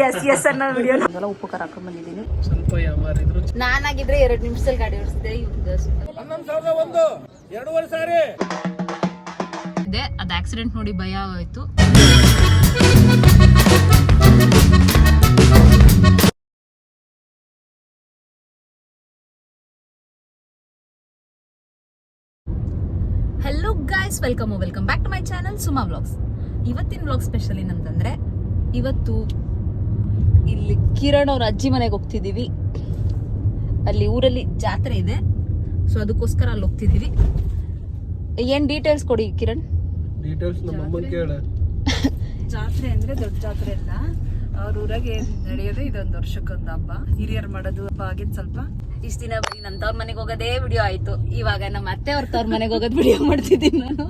S S ಅನ್ನೋ video ಉಪ್ಪು ಖಾರ ಹಾಕೊಂಡ್ ಬಂದಿದ್ದೀನಿ. ಸ್ವಲ್ಪ ನಾನಾಗಿದ್ರೆ ಎರಡು ನಿಮಿಷದಲ್ಲಿ ಗಾಡಿ ಓಡಿಸ್ದೆ ಇದೆ ಅದು ಆಕ್ಸಿಡೆಂಟ್ ನೋಡಿ ಭಯ ಆಯ್ತು hello guys welcome welcome back to my channel Suma vlogs ಇವತ್ತಿನ ವ್ಲಾಗ್ ಸ್ಪೆಷಲ್ ಏನಂತಂದ್ರೆ ಇವತ್ತು ಇಲ್ಲಿ ಕಿರಣ್ ಅವ್ರ ಅಜ್ಜಿ ಮನೆಗೆ ಹೋಗ್ತಿದ್ದೀವಿ. ಅಲ್ಲಿ ಊರಲ್ಲಿ ಜಾತ್ರೆ ಇದೆ. ಸೊ ಅದಕ್ಕೋಸ್ಕರ ಅಲ್ಲಿ ಹೋಗ್ತಿದ್ದೀವಿ. ಏನ್ ಡೀಟೇಲ್ಸ್ ಕೊಡಿ ಕಿರಣ್? ಡೀಟೇಲ್ಸ್ ನಮ್ಮ ಅಮ್ಮನ್ ಕೇಳ. ಜಾತ್ರೆ ಅಂದ್ರೆ ದೊಡ್ಡ ಜಾತ್ರೆ ಅಲ್ಲ. ಅವ್ರ ಊರಾಗೆ ನಡೆಯೋದು ಇದೊಂದು ವರ್ಷಕ್ಕೊಂದು ಹಬ್ಬ. ಹಿರಿಯರ್ ಮಾಡೋದು ಹಬ್ಬ ಆಗಿದ್ ಸ್ವಲ್ಪ. ಇಷ್ಟ ದಿನ ಬರೀ ನನ್ನ ತವ್ರ ಮನೆಗೆ ಹೋಗೋದೇ ವಿಡಿಯೋ ಆಯ್ತು. ಇವಾಗ ನಮ್ಮ ಅತ್ತೆ ಅವ್ರ ತವ್ರ ಮನೆಗೆ ಹೋಗೋದು ವಿಡಿಯೋ ಮಾಡ್ತಿದ್ದೀನಿ ನಾನು.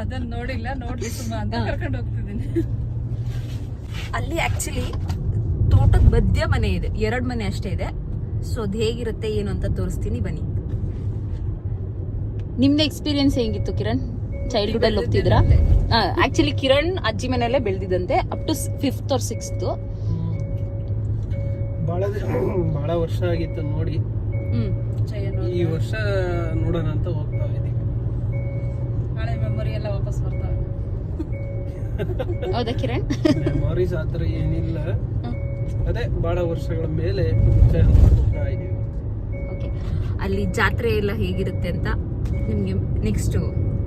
ಅದನ್ನ ನೋಡಿಲ್ಲ ನೋಡ್ಲಿ ಸುಮ್ಮ ಅಂತ ಕರ್ಕೊಂಡು ಹೋಗ್ತಿದ್ದೀನಿ. ಅಲ್ಲಿ ಆಕ್ಚುಲಿ ತೋಟದ ಮಧ್ಯ ಮನೆ ಇದೆ. ಎರಡ್ ಮನೆ ಅಷ್ಟೇ ಇದೆ. ಸೊ ಅದು ಹೇಗಿರುತ್ತೆ ಏನು ಅಂತ ತೋರಿಸ್ತೀನಿ ಬನ್ನಿ. ನಿಮ್ದು ಎಕ್ಸ್ಪೀರಿಯನ್ಸ್ ಹೇಗಿತ್ತು ಕಿರಣ್? ಚೈಲ್ಡ್ಹುಡ್ ಅಲ್ಲಿ ಹೋಗ್ತಿದ್ರಾ? ಆಕ್ಚುಲಿ ಕಿರಣ್ ಅಜ್ಜಿ ಮನೆಯಲ್ಲೇ ಬೆಳೆದಿದ್ದಂತೆ up to fifth or sixth ಬಹಳ ಬಹಳ ವರ್ಷ ಆಗಿತ್ತು ನೋಡಿ. ಹ್ಮ್ ಈ ವರ್ಷ ನೋಡೋಣ ಅಂತ ಹೋಗ್ತಾ ಇದೀವಿ ಹಳೆ ಮೆಮೊರಿ ಎಲ್ಲ ವಾಪಸ್ ಬರ್ತಾವೆ ಹೌದಾ ಕಿರಣ್? ಮೆಮೊರೀಸ್ ಆತರ ಏನಿಲ್ಲ. ಅದೇ ಬಹಳ ವರ್ಷಗಳ ಮೇಲೆ ಅಲ್ಲಿ ಜಾತ್ರೆ ಎಲ್ಲ ಹೇಗಿರುತ್ತೆ ಅಂತ ನಿಮಗೆ ನೆಕ್ಸ್ಟ್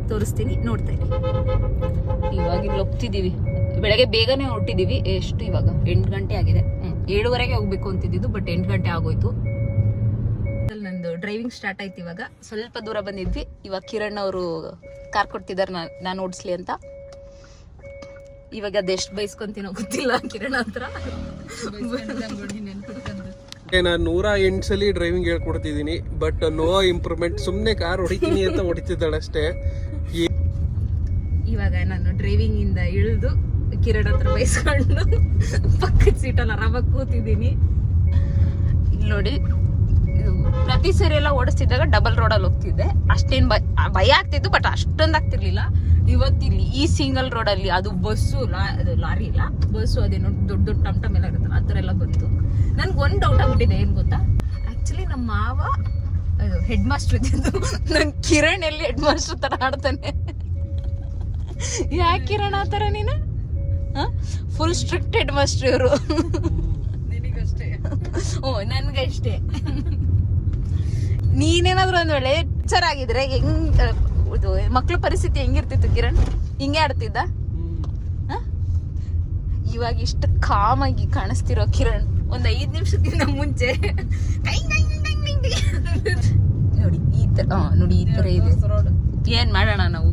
ತೋರಿಸ್ತೀನಿ ನೋಡ್ತಾ ಇರಿ. ಇವಾಗ ಇಲ್ಲಿ ಹೋಗ್ತಿದ್ದೀವಿ ಬೆಳಗ್ಗೆ ಬೇಗನೆ ಹೊರಟಿದ್ದೀವಿ ಎಷ್ಟು ಇವಾಗ? ಎಂಟು ಗಂಟೆ ಆಗಿದೆ. ಏಳುವರೆಗೆ ಹೋಗ್ಬೇಕು ಅಂತಿದ್ದು ಬಟ್ ಎಂಟು ಗಂಟೆ ಆಗೋಯ್ತು. ನಂದು ಡ್ರೈವಿಂಗ್ ಸ್ಟಾರ್ಟ್ ಆಯ್ತು ಇವಾಗ. ಸ್ವಲ್ಪ ದೂರ ಬಂದಿದ್ವಿ. ಇವಾಗ ಕಿರಣ್ ಅವರು ಕಾರ್ ಕೊಡ್ತಿದ್ದಾರೆ ನಾನು ಓಡಿಸ್ಲಿ ಅಂತ. ಇವಾಗ ಅದೆಷ್ಟು ಬೈಸ್ಕೊಂತೀನೋ ಗೊತ್ತಿಲ್ಲ ಕಿರಣ್ ಹತ್ರ. ನಾನು ನೂರ ಎಂಟು ಸಲ ಡ್ರೈವಿಂಗ್ ಹೇಳ್ಕೊಡ್ತಿದ್ದೀನಿ ಬಟ್ ನೋ ಇಂಪ್ರೂವ್ಮೆಂಟ್ ಸುಮ್ಮನೆ ಕಾರ್ ಹೊಡಿತೀನಿ ಅಂತ ಹೊಡಿತಿದ್ದಾಳೆ ಅಷ್ಟೇ. ಇವಾಗ ನಾನು ಡ್ರೈವಿಂಗ್ ಇಂದ ಇಳಿದು ಕಿರಣ್ ಹತ್ರ ಬಯಸ್ಕೊಂಡು ಪಕ್ಕದ ಸೀಟಲ್ಲಿ ಆರಾಮಾಗಿ ಕೂತಿದ್ದೀನಿ. ಇಲ್ಲಿ ನೋಡಿ ಪ್ರತಿ ಸರಿ ಎಲ್ಲ ಓಡಿಸ್ತಿದ್ದಾಗ ಡಬಲ್ ರೋಡಲ್ಲಿ ಹೋಗ್ತಿದ್ದೆ. ಅಷ್ಟೇನ್ ಭಯ ಆಗ್ತಿತ್ತು ಬಟ್ ಅಷ್ಟೊಂದು ಆಗ್ತಿರ್ಲಿಲ್ಲ. ಇವತ್ತಿಲ್ಲಿ ಈ ಸಿಂಗಲ್ ರೋಡಲ್ಲಿ ಅದು ಬಸ್ಸು ಲಾರಿ ಇಲ್ಲ ಬಸ್ಸು ಅದೇನೋ ದೊಡ್ಡ ದೊಡ್ಡ ಟಮ್ ಟಮ್ ಎಲ್ಲ ಇರುತ್ತಲ್ಲ ಆ ಥರ ಎಲ್ಲ ಬಂತು. ನನ್ಗೆ ಒಂದು ಡೌಟ್ ಆಗ್ಬಿಟ್ಟಿದೆ ಏನು ಗೊತ್ತಾ? ಆ್ಯಕ್ಚುಲಿ ನಮ್ಮ ಮಾವ ಹೆಡ್ ಮಾಸ್ಟರ್ ಇದ್ದಿದ್ದು. ನನ್ ಕಿರಣ್ ಎಲ್ಲಿ ಹೆಡ್ ಮಾಸ್ಟರ್ ತರ ಆಡ್ತಾನೆ? ಯಾಕೆ ಕಿರಣ್ ಆ ಥರ ನೀನು? ಫುಲ್ ಸ್ಟ್ರಿಕ್ಟ್ ಹೆಡ್ ಮಾಸ್ಟರ್ ಇವರು. ನಿನಗಷ್ಟೇ. ಓ ನನ್ಗಷ್ಟೇ. ನೀನೇನಾದ್ರೂ ಒಂದ್ ವೇಳೆ ಟೀಚರ್ ಆಗಿದ್ರೆ ಹೆಂಗ್ ಇದು ಮಕ್ಳ ಪರಿಸ್ಥಿತಿ ಹೆಂಗಿರ್ತಿತ್ತು ಕಿರಣ್? ಹಿಂಗೆ ಆಡ್ತಿದ್ದ? ಇವಾಗ ಇಷ್ಟು ಕಾಮ್ ಆಗಿ ಕಾಣಿಸ್ತಿರೋ ಕಿರಣ್ ಒಂದ್ ಐದ್ ನಿಮಿಷದಿಂದ ಮುಂಚೆ. ನೋಡಿ ಈ ತರ ನೋಡಿ ಈ ತರ ಇದೆ. ಏನ್ ಮಾಡೋಣ ನಾವು?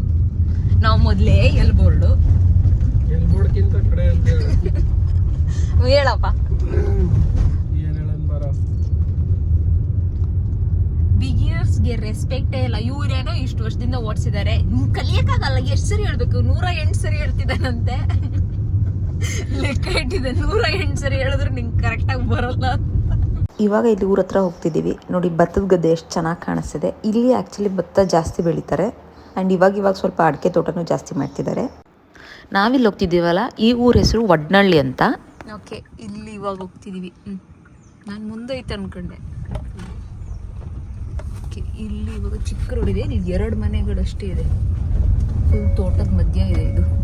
ನಾವು ಮೊದ್ಲೇ ಎಲ್ ಬೋರ್ಡ್ ಹೇಳಪ್ಪ ಏನ್ ಹೇಳನ್ ಬರ ಬಿಗಿನರ್ಸ್ಗೆ ರೆಸ್ಪೆಕ್ಟೇ ಇಲ್ಲ. ಇವರೇನೋ ಇಷ್ಟು ವರ್ಷದಿಂದ ಓಡಿಸಿದ್ದಾರೆ. ಕಲಿಯಕ್ಕಾಗಲ್ಲ. ಎಷ್ಟು ಸರಿ ಹೇಳ್ಬೇಕು? ನೂರ ಎಂಟು ಸರಿ ಹೇಳ್ತಿದ್ದಾನಂತೆ. ಲೆಕ್ಕ ಇಟ್ಟಿದೆ ನೂರ ಎಂಟು ಸರಿ ಹೇಳಿದ್ರೆ ನಿಂಗೆ ಕರೆಕ್ಟಾಗಿ ಬರಲ್ಲ ಇವಾಗ ಇಲ್ಲಿ ಊರ ಹತ್ರ ಹೋಗ್ತಿದ್ದೀವಿ. ನೋಡಿ ಭತ್ತದ ಗದ್ದೆ ಎಷ್ಟು ಚೆನ್ನಾಗಿ ಕಾಣಿಸ್ತಿದೆ. ಇಲ್ಲಿ ಆ್ಯಕ್ಚುಲಿ ಭತ್ತ ಜಾಸ್ತಿ ಬೆಳೀತಾರೆ. ಆ್ಯಂಡ್ ಇವಾಗ ಇವಾಗ ಸ್ವಲ್ಪ ಅಡಿಕೆ ತೋಟನೂ ಜಾಸ್ತಿ ಮಾಡ್ತಿದ್ದಾರೆ. ನಾವಿಲ್ಲಿ ಹೋಗ್ತಿದ್ದೀವಲ್ಲ ಈ ಊರ ಹೆಸರು ವಡ್ನಳ್ಳಿ ಅಂತ. ಓಕೆ ಇಲ್ಲಿ ಇವಾಗ ಹೋಗ್ತಿದ್ದೀವಿ. ನಾನು ಮುಂದೆ ಐತೆ ಅನ್ಕೊಂಡೆ. ಓಕೆ ಇಲ್ಲಿ ಇವಾಗ ಚಿಕ್ಕ ರೋಡ್ ಇದೆ ಇಲ್ಲಿ ಎರಡು ಮನೆಗಳಷ್ಟೇ ಇದೆ. ಫುಲ್ ತೋಟದ ಮಧ್ಯ ಇದೆ ಇದು.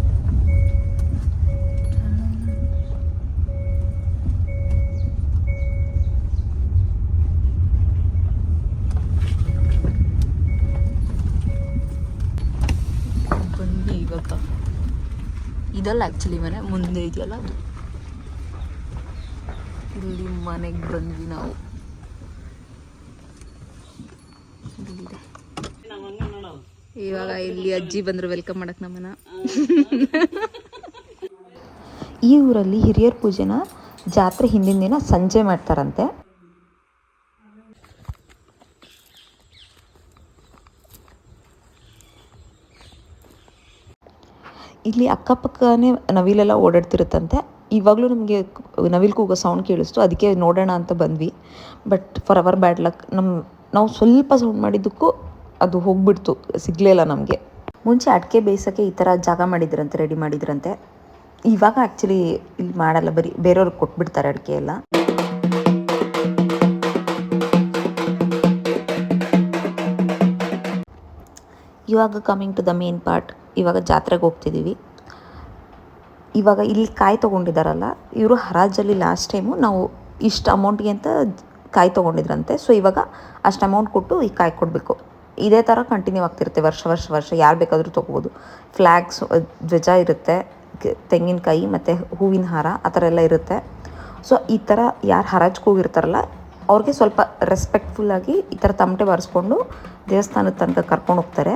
ಬಂದು ಇವಾಗ. ಇದಲ್ಲ ಆ್ಯಕ್ಚುಲಿ ಮನೆ, ಮುಂದೆ ಇದೆಯಲ್ಲ ಅದು. ಇಲ್ಲಿ ಮನೆಗೆ ಬಂದ್ವಿ ನಾವು. ಇವಾಗ ಇಲ್ಲಿ ಅಜ್ಜಿ ಬಂದ್ರು ವೆಲ್ಕಮ್ ಮಾಡಕ್ ನಮ್ಮನ್ನ. ಈ ಊರಲ್ಲಿ ಹಿರಿಯರ ಪೂಜೆನ ಜಾತ್ರೆ ಹಿಂದಿನ ದಿನ ಸಂಜೆ ಮಾಡ್ತಾರಂತೆ. ಇಲ್ಲಿ ಅಕ್ಕಪಕ್ಕನೇ ನವಿಲೆಲ್ಲ ಓಡಾಡ್ತಿರುತ್ತಂತೆ. ಇವಾಗಲೂ ನಮಗೆ ನವಿಲು ಕೂಗ ಸೌಂಡ್ ಕೇಳಿಸ್ತು. ಅದಕ್ಕೆ ನೋಡೋಣ ಅಂತ ಬಂದ್ವಿ. But for our bad luck ನಮ್ಮ ನಾವು ಸ್ವಲ್ಪ ಸೌಂಡ್ ಮಾಡಿದ್ದಕ್ಕೂ ಅದು ಹೋಗ್ಬಿಡ್ತು, ಸಿಗಲೇ ಇಲ್ಲ ನಮಗೆ. ಮುಂಚೆ ಅಡಿಕೆ ಬೇಯಿಸೋಕ್ಕೆ ಈ ಥರ ಜಾಗ ಮಾಡಿದ್ರಂತೆ, ರೆಡಿ ಮಾಡಿದ್ರಂತೆ. ಇವಾಗ ಆ್ಯಕ್ಚುಲಿ ಇಲ್ಲಿ ಮಾಡಲ್ಲ, ಬರೀ ಬೇರೆಯವ್ರಿಗೆ ಕೊಟ್ಬಿಡ್ತಾರೆ ಅಡಿಕೆ ಎಲ್ಲ. ಇವಾಗ coming to the main part ಇವಾಗ ಜಾತ್ರೆಗೆ ಹೋಗ್ತಿದ್ದೀವಿ. ಇವಾಗ ಇಲ್ಲಿ ಕಾಯಿ ತೊಗೊಂಡಿದ್ದಾರಲ್ಲ, ಇವರು ಹರಾಜಲ್ಲಿ ಲಾಸ್ಟ್ ಟೈಮು ನಾವು ಇಷ್ಟು ಅಮೌಂಟ್ಗೆ ಅಂತ ಕಾಯಿ ತೊಗೊಂಡಿದ್ರಂತೆ. ಸೊ ಇವಾಗ ಅಷ್ಟು ಅಮೌಂಟ್ ಕೊಟ್ಟು ಈ ಕಾಯಿ ಕೊಡಬೇಕು. ಇದೇ ಥರ ಕಂಟಿನ್ಯೂ ಆಗ್ತಿರುತ್ತೆ ವರ್ಷ ವರ್ಷ ವರ್ಷ. ಯಾರು ಬೇಕಾದರೂ ತೊಗೋಬೋದು. ಫ್ಲ್ಯಾಗ್ಸ್ ಧ್ವಜ ಇರುತ್ತೆ. ತೆಂಗಿನಕಾಯಿ ಮತ್ತು ಹೂವಿನ ಹಾರ, ಆ ಥರ ಎಲ್ಲ ಇರುತ್ತೆ. ಸೊ ಈ ಥರ ಯಾರು ಹರಾಜ್ಗೆ ಹೋಗಿರ್ತಾರಲ್ಲ ಅವ್ರಿಗೆ ಸ್ವಲ್ಪ ರೆಸ್ಪೆಕ್ಟ್ಫುಲ್ಲಾಗಿ ಈ ಥರ ತಮಟೆ ಬಾರಿಸ್ಕೊಂಡು ದೇವಸ್ಥಾನದ ತನಕ ಕರ್ಕೊಂಡು ಹೋಗ್ತಾರೆ.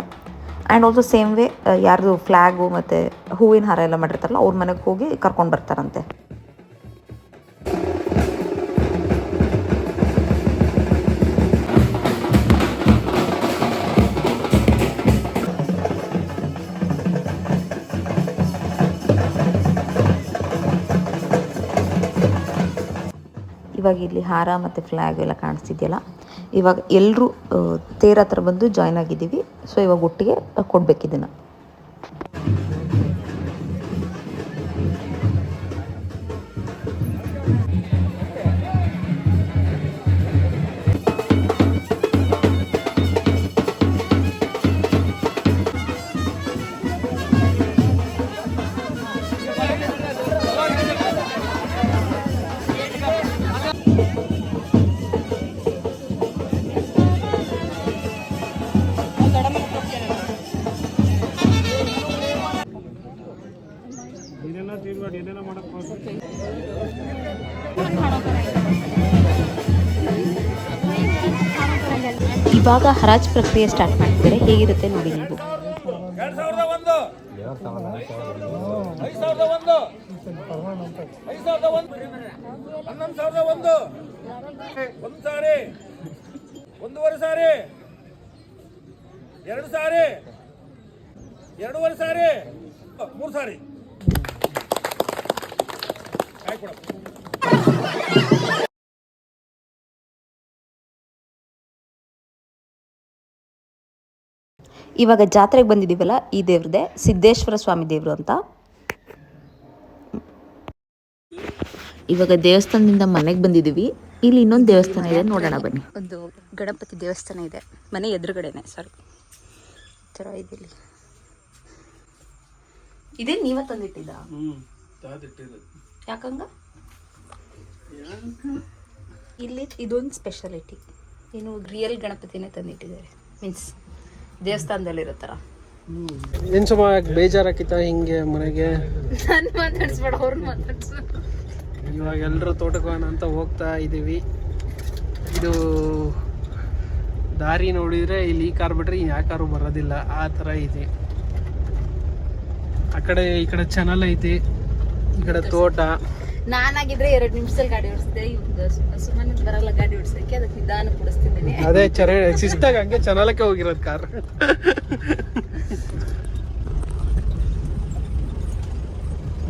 ಆ್ಯಂಡ್ ಆಲ್ಸೋ ಸೇಮ್ ವೇ ಯಾರ್ದು ಫ್ಲ್ಯಾಗು ಮತ್ತು ಹೂವಿನ ಹಾರ ಎಲ್ಲ ಮಾಡಿರ್ತಾರಲ್ಲ, ಅವ್ರ ಮನೆಗೆ ಹೋಗಿ ಕರ್ಕೊಂಡು ಬರ್ತಾರಂತೆ. ಇವಾಗ ಇಲ್ಲಿ ಹಾರ ಮತ್ತು ಫ್ಲ್ಯಾಗ್ ಎಲ್ಲ ಕಾಣಿಸ್ತಿದೆಯಲ್ಲ? ಇವಾಗ ಎಲ್ಲರೂ ತೇರ ಹತ್ರ ಬಂದು ಜಾಯ್ನ್ ಆಗಿದ್ದೀವಿ. ಸೊ ಇವಾಗ ಒಟ್ಟಿಗೆ ಕೊಡ್ಬೇಕು ಇವಾಗ ಹರಾಜ್ ಪ್ರಕ್ರಿಯೆ ಸ್ಟಾರ್ಟ್ ಮಾಡ್ತಿದ್ದಾರೆ. ಹೇಗಿರುತ್ತೆ ನೋಡಿ ನೀವು. ಒಂದೂವರೆ ಸಾರಿ. ಎರಡು ಸಾರಿ. ಎರಡೂವರೆ ಸಾರಿ. ಮೂರು ಸಾರಿ. ಕಾಯ್ ಇವಾಗ ಜಾತ್ರೆಗೆ ಬಂದಿದ್ದೀವಲ್ಲ ಈ ದೇವ್ರದೇ ಸಿದ್ದೇಶ್ವರ ಸ್ವಾಮಿ ದೇವರು ಅಂತ. ಇವಾಗ ದೇವಸ್ಥಾನದಿಂದ ಮನೆಗೆ ಬಂದಿದ್ದೀವಿ ಇಲ್ಲಿ ಇನ್ನೊಂದು ದೇವಸ್ಥಾನ ಇದೆ ನೋಡೋಣ ಬನ್ನಿ. ಒಂದು ಗಣಪತಿ ದೇವಸ್ಥಾನ ಇದೆ. ಮನೆ ಎದುರುಗಡೆನೆ ಸರ್ ಥರ ಇದೆ ಇಲ್ಲಿ. ಇದೇ ನೀವ ತಂದಿಟ್ಟಿದ್ದ? ಯಾಕಂಗ? ಇಲ್ಲಿ ಇದೊಂದು ಸ್ಪೆಷಾಲಿಟಿ ಏನು ರಿಯಲ್ ಗಣಪತಿನೇ ತಂದಿಟ್ಟಿದ್ದಾರೆ. ಮೀನ್ಸ್ ದೇವಸ್ಥಾನದಲ್ಲಿರೋ ಥರ ಏನ್ ಸಮ ಬೇಜಾರಾಕಿತ್ತ ಹಿಂಗೆ ಮನೆಗೆ? ನಾನು ಮಾತಾಡಿಸ್ಬೇಡ ಅವ್ರನ್ನ ಮಾತಾಡ್ಸು. ಇವಾಗ ಎಲ್ಲರೂ ತೋಟಕ್ಕೆ ಹೋಗೋಣ ಅಂತ ಹೋಗ್ತಾ ಇದ್ದೀವಿ ಇದು ದಾರಿ ನೋಡಿದ್ರೆ ಇಲ್ಲಿ ಈ ಕಾರ್ ಬಿಟ್ರೆ ಯಾವ ಕಾರು ಬರೋದಿಲ್ಲ ಆ ಥರ ಇದೆ. ಆ ಕಡೆ ಈ ಕಡೆ ಚಾನಲ್ ಐತಿ ಈ ಕಡೆ ತೋಟ. ನಾನಾಗಿದ್ರೆ ಎರಡು ನಿಮಿಷದಲ್ಲಿ ಗಾಡಿ ಓಡಿಸ್ತೇ ಇವ್ಗ ಸುಮ್ಮನೆ ಬರಲ್ಲ ಗಾಡಿ ಓಡಿಸೋಕೆ ಅದಕ್ಕೆ ನಿಧಾನ ಕೊಡಿಸ್ತಿದ್ದೀನಿ ಅದೇ ಚರ ಶಿಸ್ತಾಗ ಹಂಗೆ ಚನಾಲಕ್ಕೆ ಹೋಗಿರೋದು ಕಾರ್.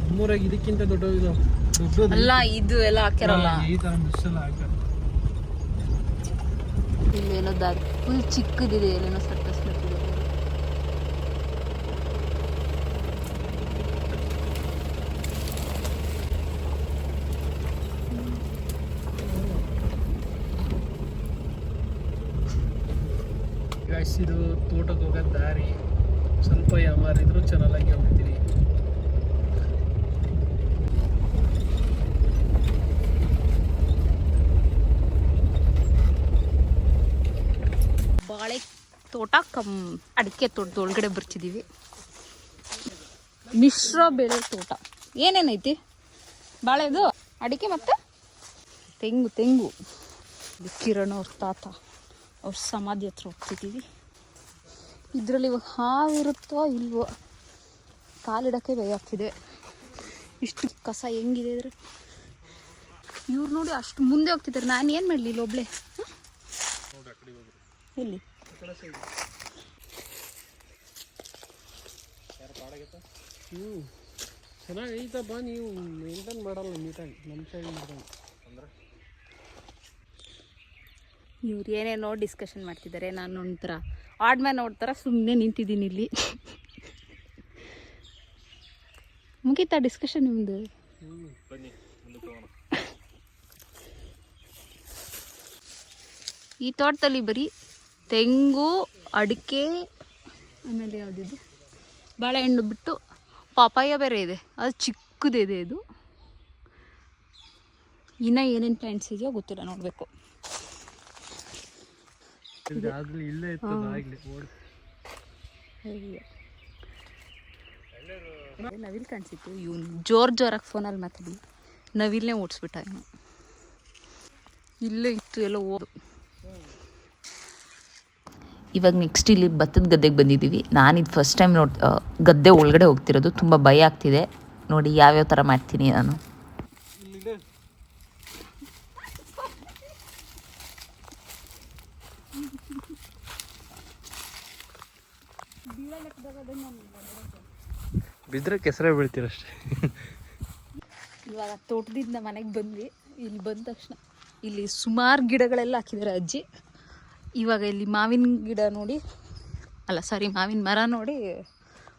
ನಮ್ಮೂರಾಗ ಇದಕ್ಕಿಂತ ದೊಡ್ಡ ಇದು. ದೊಡ್ಡದು? ಅಲ್ಲ ಇದು ಎಲ್ಲ ಹಾಕ್ಯಾರಲ್ಲ. ಈ ತರ ಮಿಸ್ ಎಲ್ಲ ಹಾಕ್ಯಾರ. ಇಲ್ಲೇನೋ ದಾರಿ ಫುಲ್ ಚಿಕ್ಕದಿದೆ ಏನೇನೋ ಸರ್ಕಸ್ ಇದು ತೋಟಕ್ಕೆ ಹೋಗೋ ದಾರಿ ಸ್ವಲ್ಪ ಯಾಮಾರಿದ್ರು ಚೆನ್ನಾಗಿ ಹೋಗ್ತೀನಿ. ಬಾಳೆ ತೋಟ ಕಮ್ ಅಡಿಕೆ ತೋಟದ ಒಳಗಡೆ ಬರ್ತಿದ್ದೀವಿ ಮಿಶ್ರ ಬೆಳೆ ತೋಟ. ಏನೇನೈತಿ? ಬಾಳೆದು ಅಡಿಕೆ ಮತ್ತೆ ತೆಂಗು ತೆಂಗು. ಕಿರಣ್ ಅವ್ರ ತಾತ. ಅವ್ರ ಸಮಾಧಿ ಹತ್ರ ಹೋಗ್ತಿದ್ದೀವಿ ಇದರಲ್ಲಿ ಇವಾಗ ಹಾವಿರುತ್ತೋ ಇಲ್ವೋ ಕಾಲಿಡೋಕ್ಕೆ ಭಯ ಆಗ್ತಿದೆ. ಇಷ್ಟು ಕಸ ಹೆಂಗಿದೆ ಇದ್ರೆ ಇವ್ರು ನೋಡಿ ಅಷ್ಟು ಮುಂದೆ ಹೋಗ್ತಿದ್ದಾರೆ ನಾನು ಏನು ಮಾಡಲಿ ಇಲ್ಲಿ ಒಬ್ಳೆ? ಇಲ್ಲಿ ಎಲ್ಲಿ? ಹ್ಞೂ. ಚೆನ್ನಾಗೈತಪ್ಪ ನೀವು ಮೇಂಟೈನ್ ಮಾಡಲ್ಲ ನೀಟಾಗಿ. ನಮ್ಮ ಸೈಡ್ ಮಾಡ್ದಂಗೆ. ಇವ್ರು ಏನೇನೋ ಡಿಸ್ಕಷನ್ ಮಾಡ್ತಿದ್ದಾರೆ ನಾನು ಒಂಥರ ಆಡ್ ಮ್ಯಾನ್ ನೋಡ್ತಾರ ಸುಮ್ಮನೆ ನಿಂತಿದ್ದೀನಿ ಇಲ್ಲಿ. ಮುಗೀತಾ ಡಿಸ್ಕಷನ್ ನಿಮ್ದು? ಈ ತೋಟದಲ್ಲಿ ಬರೀ ತೆಂಗು, ಅಡಿಕೆ, ಆಮೇಲೆ ಯಾವುದಿದೆ? ಬಾಳೆಹಣ್ಣು ಬಿಟ್ಟು ಪಾಪಾಯ ಬೇರೆ ಇದೆ. ಅದು ಚಿಕ್ಕದಿದೆ ಇದು. ಇನ್ನೂ ಏನೇನು ಪ್ಲ್ಯಾಂಟ್ಸ್ ಇದೆಯೋ ಗೊತ್ತಿಲ್ಲ, ನೋಡಬೇಕು. ಇಲ್ಲೇ ನವಿಲ್ ಕಾಣಿಸಿತ್ತು. ಇವನು ಜೋರ್ ಜೋರಾಗಿ ಫೋನಲ್ಲಿ ಮಾತಾಡಿ. ನವಿಲ್ನೇ ಓಡಿಸ್ಬಿಟ್ಟ ಇವನು. ಇಲ್ಲೇ ಇತ್ತು ಎಲ್ಲ ಓದು ಇವಾಗ ನೆಕ್ಸ್ಟ್ ಇಲ್ಲಿ ಭತ್ತದ ಗದ್ದೆಗೆ ಬಂದಿದ್ದೀವಿ. ನಾನು ಇದು ಫಸ್ಟ್ ಟೈಮ್ ನೋಡ್ ಗದ್ದೆ ಒಳಗಡೆ ಹೋಗ್ತಿರೋದು. ತುಂಬ ಭಯ ಆಗ್ತಿದೆ. ನೋಡಿ ಯಾವ್ಯಾವ ಥರ ಮಾಡ್ತೀನಿ ನಾನು. ಬಿದ್ರೆ ಕೆಸರೇ ಬೀಳ್ತೀರಷ್ಟೇ ಇವಾಗ ತೋಟದಿಂದ ಮನೆಗೆ ಬಂದ್ವಿ. ಇಲ್ಲಿ ಬಂದ ತಕ್ಷಣ ಇಲ್ಲಿ ಸುಮಾರು ಗಿಡಗಳೆಲ್ಲ ಹಾಕಿದ್ದಾರೆ ಅಜ್ಜಿ. ಇವಾಗ ಇಲ್ಲಿ ಮಾವಿನ ಗಿಡ ನೋಡಿ, ಅಲ್ಲ ಸಾರಿ ಮಾವಿನ ಮರ ನೋಡಿ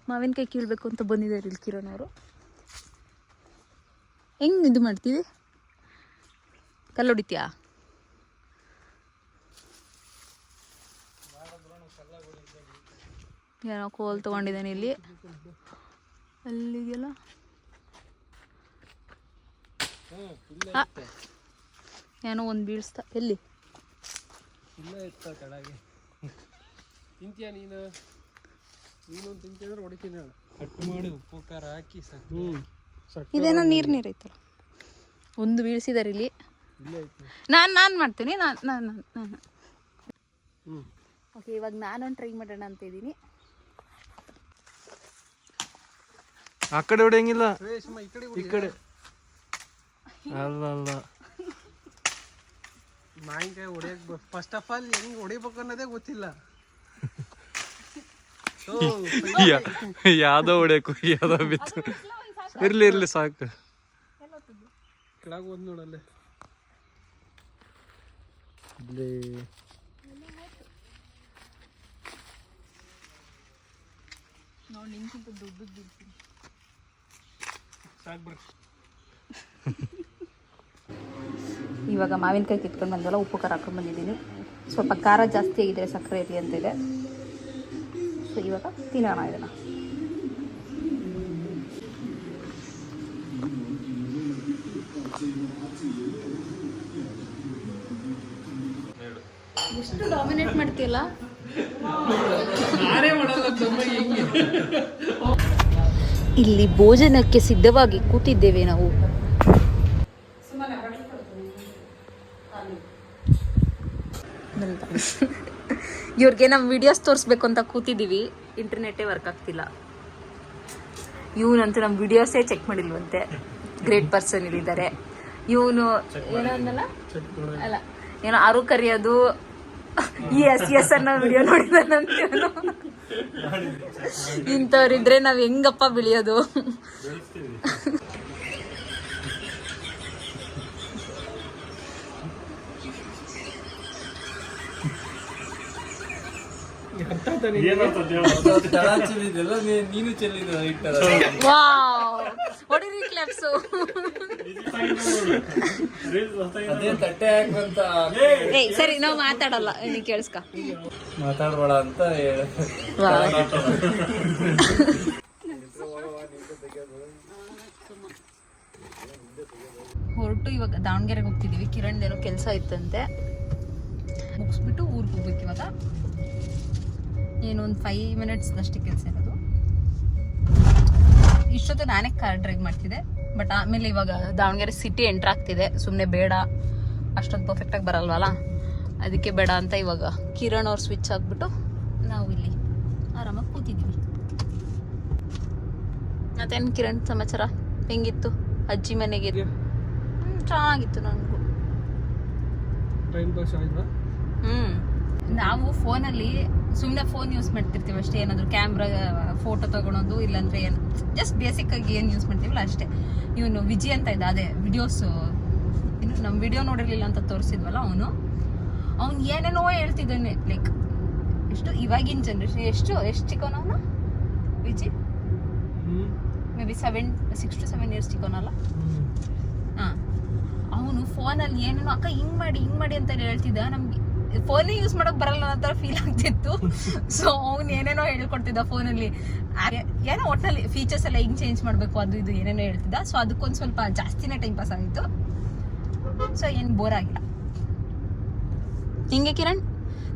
ಮಾವಿನಕಾಯಿ ಕೀಳಬೇಕು ಅಂತ ಬಂದಿದ್ದಾರೆ ಇಲ್ಲಿ ಕಿರಣ್ ಅವರು. ಹೆಂಗೆ ಇದು ಮಾಡ್ತೀವಿ ಕಲ್ಲು ಹೊಡಿತೀಯಾ? ಏನೋ ಕೋಲ್ ತೊಗೊಂಡಿದ್ದಾನೆ ಇಲ್ಲಿ. ಅಲ್ಲಿಗೆಲ್ಲ? ಆ, ಏನೋ ಒಂದು ಬೀಳ್ಸ್ತಾ ಎಲ್ಲಿ? ಇಲ್ಲ ಇತ್ತ ಕಡಾಗೆ ತಿಂತೀಯ ನೀನು? ನೀನು ತಿಂತಿದ್ರೆ ಹೊಡಿತೀನಿ ಹೇಳು. ಕಟ್ ಮಾಡಿ ಉಪ್ಪು ಖಾರ ಹಾಕಿ ಹ್ಞೂ ಸಟ್ ಇದೇನೋ ನೀರು ನೀರು ಐತಲ್ಲ. ಒಂದು ಬೀಳಿಸಿದಾರೆ ಇಲ್ಲಿ. ನಾನು ನಾನು ಮಾಡ್ತೀನಿ ನಾನು ನಾನು ನಾನು ಹ್ಞೂ ಓಕೆ ಇವಾಗ ನಾನೊಂದು ಟ್ರೈ ಮಾಡೋಣ ಅಂತ ಇದ್ದೀನಿ. ಆ ಕಡೆ ಹೊಡೆಯಂಗಿಲ್ಲ ಈ ಕಡೆ ಈ ಕಡೆ. ಅಲ್ಲ ಅಲ್ಲ ಮಾವಿನಕಾಯಿ ಹೊಡೆಯಕ್ ಫಸ್ಟ್ ಆಫ್ ಆಲ್ ಹೆಂಗ್ ಹೊಡಿಬೇಕು ಅನ್ನೋದೇ ಗೊತ್ತಿಲ್ಲ. ಯಾವ್ದೋ ಹೊಡೆಯಕು ಯಾವ್ದೋ ಬಿತ್ತು. ಇರ್ಲಿ ಇರ್ಲಿ ಸಾಕು. ಕೆಳಗೆ ಒಂದ್ ನೋಡಲ್ಲೇ. ಇಲ್ಲಿ ಸಾಕು ಬಿಡ್ರಿ ಇವಾಗ ಮಾವಿನಕಾಯಿ ಕಿತ್ಕೊಂಡು ಬಂದಲ್ಲ ಉಪ್ಪು ಖಾರ ಹಾಕೊಂಡು ಬಂದಿದ್ದೀನಿ. ಸ್ವಲ್ಪ ಖಾರ ಜಾಸ್ತಿ ಆಗಿದೆ ಸಕ್ಕರೆ ಇರಲಿ ಅಂತಿದೆ. ಸೊ ಇವಾಗ ತಿನ್ನೋಣ ಇದನ್ನು. ಎಷ್ಟು ಡಾಮಿನೇಟ್ ಮಾಡ್ತೀಯಲ್ಲ? ಇಲ್ಲಿ ಭೋಜನಕ್ಕೆ ಸಿದ್ಧವಾಗಿ ಕೂತಿದ್ದೇವೆ ನಾವು. ಇವ್ರಿಗೆ ನಮ್ಮ ವಿಡಿಯೋಸ್ ತೋರಿಸ್ಬೇಕು ಅಂತ ಕೂತಿದ್ದೀವಿ ಇಂಟರ್ನೆಟ್ಟೇ ವರ್ಕ್ ಆಗ್ತಿಲ್ಲ. ಇವನಂತೂ ನಮ್ಮ ವಿಡಿಯೋಸೇ ಚೆಕ್ ಮಾಡಿಲ್ವಂತೆ. ಗ್ರೇಟ್ ಪರ್ಸನ್ ಇಲ್ಲಿದ್ದಾರೆ. ಇವನು ಏನೋ ಅಂದಲ್ಲ ಅಲ್ಲ, ಏನೋ ಆರು ಕರಿಯೋದು ಎಸ್ ಎಸ್ ಅನ್ನೋ ವಿಡಿಯೋ ನೋಡಿದಾನಂತ ಇವನು ಇಂಥವ್ರಿದ್ರೆ ನಾವ್ ಹೆಂಗಪ್ಪ ಬೆಳೆಯೋದು? ವಾವ್ ಹೊಡಿರಿ ಕ್ಲಾಪ್ಸು ಏಯ್ ಸರಿ ನಾವು ಮಾತಾಡಲ್ಲ. ನೀ ಕೇಳಿಸ್ಕ. ಮಾತಾಡಬೇಡ ಅಂತ ಹೊರಟು ಇವಾಗ ದಾವಣಗೆರೆಗೆ ಹೋಗ್ತಿದೀವಿ. ಕಿರಣ್ ಏನೋ ಕೆಲಸ ಇತ್ತಂತೆ. ಮುಗಿಸ್ಬಿಟ್ಟು ಊರಿಗೆ ಹೋಗ್ಬೇಕು ಇವಾಗ. ಏನೊಂದು ಫೈವ್ ಮಿನಿಟ್ಸ್ ಅಷ್ಟೇ ಕೆಲಸ ಇರೋದು. ಇಷ್ಟೊತ್ತು ನಾನೇ ಕಾರ್ ಡ್ರೈವ್ ಮಾಡ್ತಿದ್ದೆ ಬಟ್ ಆಮೇಲೆ ಇವಾಗ ದಾವಣಗೆರೆ ಸಿಟಿ ಎಂಟ್ರ್ ಆಗ್ತಿದೆ. ಸುಮ್ಮನೆ ಬೇಡ ಅಷ್ಟೊಂದು ಪರ್ಫೆಕ್ಟಾಗಿ ಬರಲ್ವಲ್ಲ? ಅದಕ್ಕೆ ಬೇಡ ಅಂತ ಇವಾಗ ಕಿರಣ್ ಅವ್ರು ಸ್ವಿಚ್ ಆಗಿಬಿಟ್ಟು ನಾವು ಇಲ್ಲಿ ಆರಾಮಾಗಿ ಕೂತಿದ್ದೀವಿ ಮತ್ತೇನು ಕಿರಣ್ ಸಮಾಚಾರ? ಹೆಂಗಿತ್ತು? ಅಜ್ಜಿ ಮನೆಗೆ? ಚೆನ್ನಾಗಿತ್ತು ನನಗೂ. ಹ್ಞೂ ನಾವು ಫೋನಲ್ಲಿ ಸುಮ್ಮನೆ ಫೋನ್ ಯೂಸ್ ಮಾಡ್ತಿರ್ತೀವಿ ಅಷ್ಟೇ ಏನಾದರೂ ಕ್ಯಾಮ್ರಾ ಫೋಟೋ ತಗೊಳೋದು ಇಲ್ಲಾಂದ್ರೆ ಏನು ಜಸ್ಟ್ ಬೇಸಿಕ್ ಆಗಿ ಏನು ಯೂಸ್ ಮಾಡ್ತೀವಲ್ಲ ಅಷ್ಟೇ. ಇವನು ವಿಜಿ ಅಂತ ಇದ್ದ ಅದೇ ವಿಡಿಯೋಸ್ ಇನ್ನು ನಮ್ಮ ವಿಡಿಯೋ ನೋಡಿರ್ಲಿಲ್ಲ ಅಂತ ತೋರಿಸಿದ್ವಲ್ಲ ಅವನು. ಅವನು ಏನೇನೋ ಹೇಳ್ತಿದ್ದಾನೆ ಲೈಕ್ ಎಷ್ಟು ಇವಾಗಿನ ಜನ್ರೇಷನ್ ಎಷ್ಟು ಎಷ್ಟು ಚಿಕ್ಕವನ ಅವನು? Viji? May be seven six to seven years ಚಿಕ್ಕವನಲ್ಲ? ಹಾಂ. ಅವನು ಫೋನಲ್ಲಿ ಏನೇನೋ ಅಕ್ಕ ಹಿಂಗ್ ಮಾಡಿ ಹಿಂಗ್ ಮಾಡಿ ಅಂತ ಹೇಳ್ತಿದ್ದ ನಮ್ಗೆ. ಫೋನೇ ಯೂಸ್ ಮಾಡೋಕೆ ಬರಲ್ಲ ಅನ್ನೋ ಥರ ಫೀಲ್ ಆಗ್ತಿತ್ತು. ಸೊ ಅವ್ನು ಏನೇನೋ ಹೇಳ್ಕೊಡ್ತಿದ್ದ ಫೋನಲ್ಲಿ ಏನೋ ಒಟ್ಟಿನಲ್ಲಿ ಫೀಚರ್ಸ್ ಎಲ್ಲ ಹಿಂಗ್ ಚೇಂಜ್ ಮಾಡಬೇಕು ಅದು ಇದು ಏನೇನೋ ಹೇಳ್ತಿದ್ದ. ಸೊ ಅದಕ್ಕೊಂದು ಸ್ವಲ್ಪ ಜಾಸ್ತಿನೇ ಟೈಮ್ ಪಾಸ್ ಆಗಿತ್ತು. ಸೊ ಏನು ಬೋರ್ ಆಗಿಲ್ಲ. ಹಿಂಗೆ ಕಿರಣ್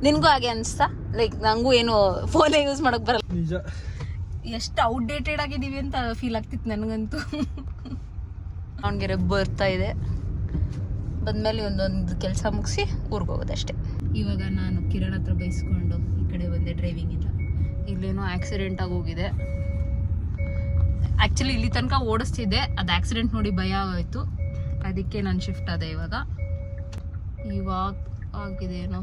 ನಿನಗೂ ಹಾಗೆ ಅನಿಸ್ತಾ? ಲೈಕ್ ನಂಗೂ ಏನು ಫೋನೇ ಯೂಸ್ ಮಾಡೋಕೆ ಬರಲ್ಲ. ನಿಜ. ಎಷ್ಟು ಔಟ್ಡೇಟೆಡ್ ಆಗಿದ್ದೀವಿ ಅಂತ ಫೀಲ್ ಆಗ್ತಿತ್ತು ನನಗಂತೂ. ಅವನಿಗೆ ಬರ್ತಾ ಇದೆ. ಬಂದಮೇಲೆ ಒಂದೊಂದು ಕೆಲಸ ಮುಗಿಸಿ ಊರಿಗೆ ಹೋಗೋದಷ್ಟೇ. ಇವಾಗ ನಾನು ಕಿರಣ್ ಹತ್ರ ಬೈಸ್ಕೊಂಡು ಈ ಕಡೆ ಬಂದೆ ಡ್ರೈವಿಂಗ್ ಇಲ್ಲ ಇಲ್ಲೇನೋ ಆಕ್ಸಿಡೆಂಟ್ ಆಗೋಗಿದೆ ಆ್ಯಕ್ಚುಲಿ ಇಲ್ಲಿ ತನಕ ಓಡಿಸ್ತಿದ್ದೆ. ಅದು ಆಕ್ಸಿಡೆಂಟ್ ನೋಡಿ ಭಯ ಆಗೋಯ್ತು. ಅದಕ್ಕೆ ನಾನು ಶಿಫ್ಟ್ ಆದೆ ಇವಾಗ. ಇವಾಗ ಆಗಿದೆ ಏನೋ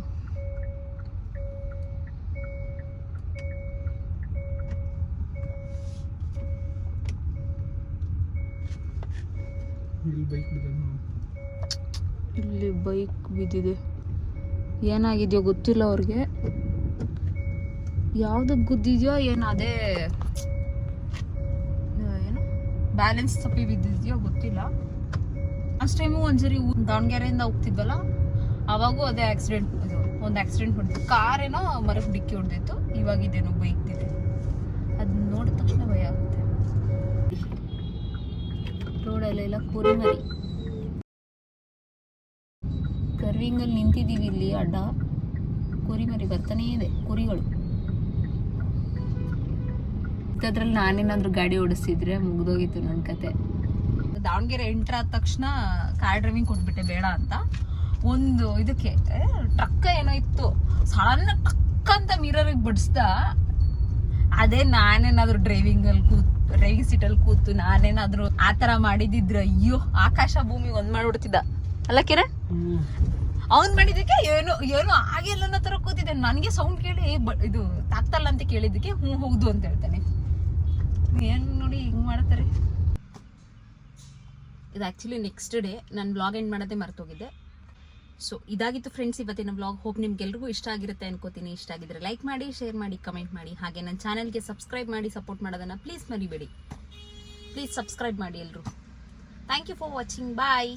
ಇಲ್ಲಿ ಬೈಕ್ ಬಿದ್ದಿದೆ. ಏನಾಗಿದೆಯೋ ಗೊತ್ತಿಲ್ಲ ಅವ್ರಿಗೆ. ಯಾವ್ದಕ್ಕೆ ಗುದ್ದಿದ್ಯೋ ಏನು ಅದೇ ಏನು ಬ್ಯಾಲೆನ್ಸ್ ತಪ್ಪಿ ಬಿದ್ದಿದ್ಯೋ ಗೊತ್ತಿಲ್ಲ. ಅಷ್ಟು ಟೈಮು ಒಂದ್ಸರಿ ದಾವಣಗೆರೆಯಿಂದ ಹೋಗ್ತಿದ್ವಲ್ಲ, ಅವಾಗೂ ಅದೇ ಆಕ್ಸಿಡೆಂಟ್ ಒಂದು ಆಕ್ಸಿಡೆಂಟ್ ಹೊಡೆದಿತ್ತು. ಕಾರ್ ಏನೋ ಮರಕ್ಕೆ ಡಿಕ್ಕಿ ಹೊಡೆದಿತ್ತು. ಇವಾಗ ಇದೇನೋ ಬೈಕ್ ಇದೆ. ಅದನ್ನ ನೋಡಿದ ತಕ್ಷಣ ಭಯ ಆಗುತ್ತೆ. ರೋಡಲ್ಲೆಲ್ಲ ಕುರಿಮರಿ ಕರ್ವಿಂಗಲ್ಲಿ ನಿಂತಿದ್ದೀವಿ ಇಲ್ಲಿ, ಅಡ್ಡ. ಕುರಿಮರಿ ಬರ್ತಾನೇ ಇದೆ, ಕುರಿಗಳು. ಅದ್ರಲ್ಲಿ ನಾನೇನಾದ್ರೂ ಗಾಡಿ ಓಡಿಸಿದ್ರೆ ಮುಗ್ದೋಗಿತ್ತು ನನ್ನ ಕತೆ. ದಾವಣಗೆರೆ ಎಂಟ್ರ್ ಆದ ತಕ್ಷಣ ಕಾರ್ ಡ್ರೈವಿಂಗ್ ಕೊಟ್ಬಿಟ್ಟೆ, ಬೇಡ ಅಂತ. ಒಂದು ಇದಕ್ಕೆ ಟ್ರಕ್ ಏನೋ ಇತ್ತು. ಸಣ್ಣ ಟಕ್ ಅಂತ ಮಿರರಿಗೆ ಬಡಿಸ್ದ. ಅದೇ ನಾನೇನಾದ್ರೂ ಡ್ರೈವಿಂಗ್ ಅಲ್ಲಿ ಕೂತ್ ಡ್ರೈವಿಂಗ್ ಸೀಟಲ್ಲಿ ಕೂತು ನಾನೇನಾದ್ರೂ ಆ ತರ ಮಾಡಿದಿದ್ರೆ ಅಯ್ಯೋ, ಆಕಾಶ ಭೂಮಿ ಒಂದ್ ಮಾಡ್ಬಿಡ್ತಿದ್ದ. ಅಲ್ಲ ಕಿರಣ್? ಅವ್ನ್ ಮಾಡಿದಕ್ಕೆ ಏನು ಏನು ಆಗಿಲ್ಲ ಅನ್ನೋ ತರ ಕೂತಿದ್ದೆ ನನಗೆ ಸೌಂಡ್ ಕೇಳಿ ಇದು ತಾಕ್ತಲ್ಲ ಅಂತ ಕೇಳಿದ್ದಕ್ಕೆ ಹ್ಞೂ ಹೌದು ಅಂತ ಹೇಳ್ತಾನೆ. ಏನ್ ನೋಡಿ ಹಿಂಗ್ ಮಾಡ್ತಾರೆ? ಇದು ಆ್ಯಕ್ಚುಲಿ ನೆಕ್ಸ್ಟ್ ಡೇ ನಾನು ಬ್ಲಾಗ್ ಎಂಡ್ ಮಾಡೋದೇ ಮರ್ತೋಗಿದ್ದೆ ಸೊ ಇದಾಗಿತ್ತು ಫ್ರೆಂಡ್ಸ್ ಇವತ್ತಿನ ಬ್ಲಾಗ್ ಹೋಪ್ ನಿಮ್ಗೆಲ್ರಿಗೂ ಇಷ್ಟ ಆಗಿರುತ್ತೆ ಅನ್ಕೋತೀನಿ. ಇಷ್ಟ ಆಗಿದ್ರೆ ಲೈಕ್ ಮಾಡಿ ಶೇರ್ ಮಾಡಿ ಕಮೆಂಟ್ ಮಾಡಿ. ಹಾಗೆ ನನ್ನ ಚಾನಲ್ಗೆ ಸಬ್ಸ್ಕ್ರೈಬ್ ಮಾಡಿ ಸಪೋರ್ಟ್ ಮಾಡೋದನ್ನು ಪ್ಲೀಸ್ ಮರಿಬೇಡಿ. ಪ್ಲೀಸ್ ಸಬ್ಸ್ಕ್ರೈಬ್ ಮಾಡಿ ಎಲ್ಲರೂ thank you for watching bye